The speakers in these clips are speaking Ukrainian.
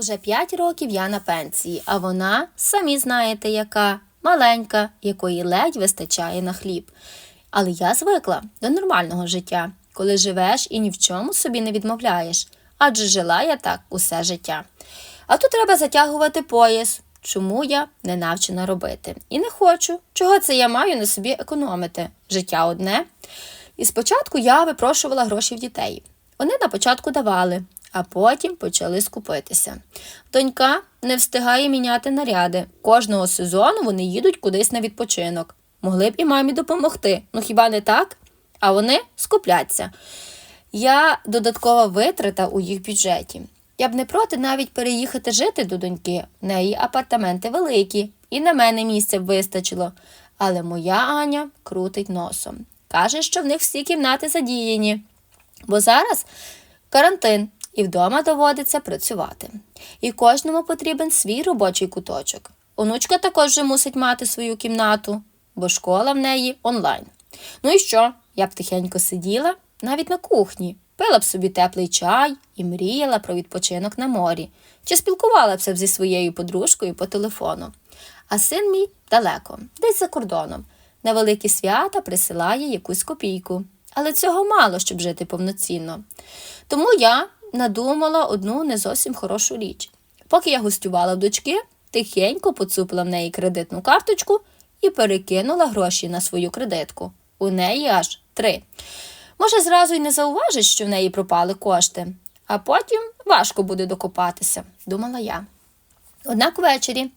Уже 5 років я на пенсії, а вона, самі знаєте, яка маленька, якої ледь вистачає на хліб. Але я звикла до нормального життя, коли живеш і ні в чому собі не відмовляєш, адже жила я так усе життя. А тут треба затягувати пояс, чому я не навчена робити. І не хочу. Чого це я маю на собі економити? Життя одне. І спочатку я випрошувала гроші в дітей. Вони на початку давали, а потім почали скупитися. Донька не встигає міняти наряди. Кожного сезону вони їдуть кудись на відпочинок. Могли б і мамі допомогти. Ну хіба не так? А вони скупляться. Я додаткова витрата у їх бюджеті. Я б не проти навіть переїхати жити до доньки. В неї апартаменти великі, і на мене місця б вистачило. Але моя Аня крутить носом. Каже, що в них всі кімнати задіяні. Бо зараз карантин, і вдома доводиться працювати. І кожному потрібен свій робочий куточок. Онучка також вже мусить мати свою кімнату, бо школа в неї онлайн. Ну і що? Я б тихенько сиділа навіть на кухні, пила б собі теплий чай і мріяла про відпочинок на морі, чи спілкувалася б зі своєю подружкою по телефону. А син мій далеко, десь за кордоном. На великі свята присилає якусь копійку. Але цього мало, щоб жити повноцінно. Тому я надумала одну не зовсім хорошу річ. Поки я гостювала в дочки, тихенько поцупила в неї кредитну карточку і перекинула гроші на свою кредитку. У неї аж три. Може, зразу й не зауважить, що в неї пропали кошти, а потім важко буде докопатися, думала я. Однак ввечері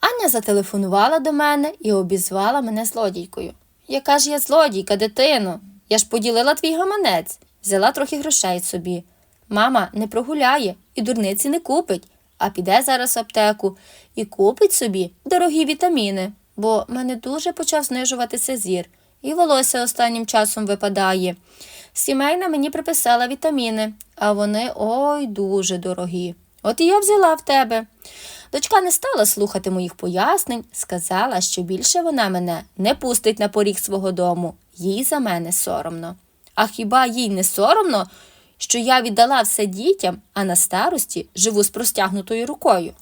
Аня зателефонувала до мене і обізвала мене злодійкою. Яка ж я злодійка, дитино? Я ж поділила твій гаманець, взяла трохи грошей собі. Мама не прогуляє і дурниці не купить, а піде зараз в аптеку і купить собі дорогі вітаміни, бо мене дуже почав знижуватися зір, і волосся останнім часом випадає. Сімейна мені приписала вітаміни, а вони ой дуже дорогі. От і я взяла в тебе. Дочка не стала слухати моїх пояснень, сказала, що більше вона мене не пустить на поріг свого дому, їй за мене соромно. А хіба їй не соромно, що я віддала все дітям, а на старості живу з простягнутою рукою?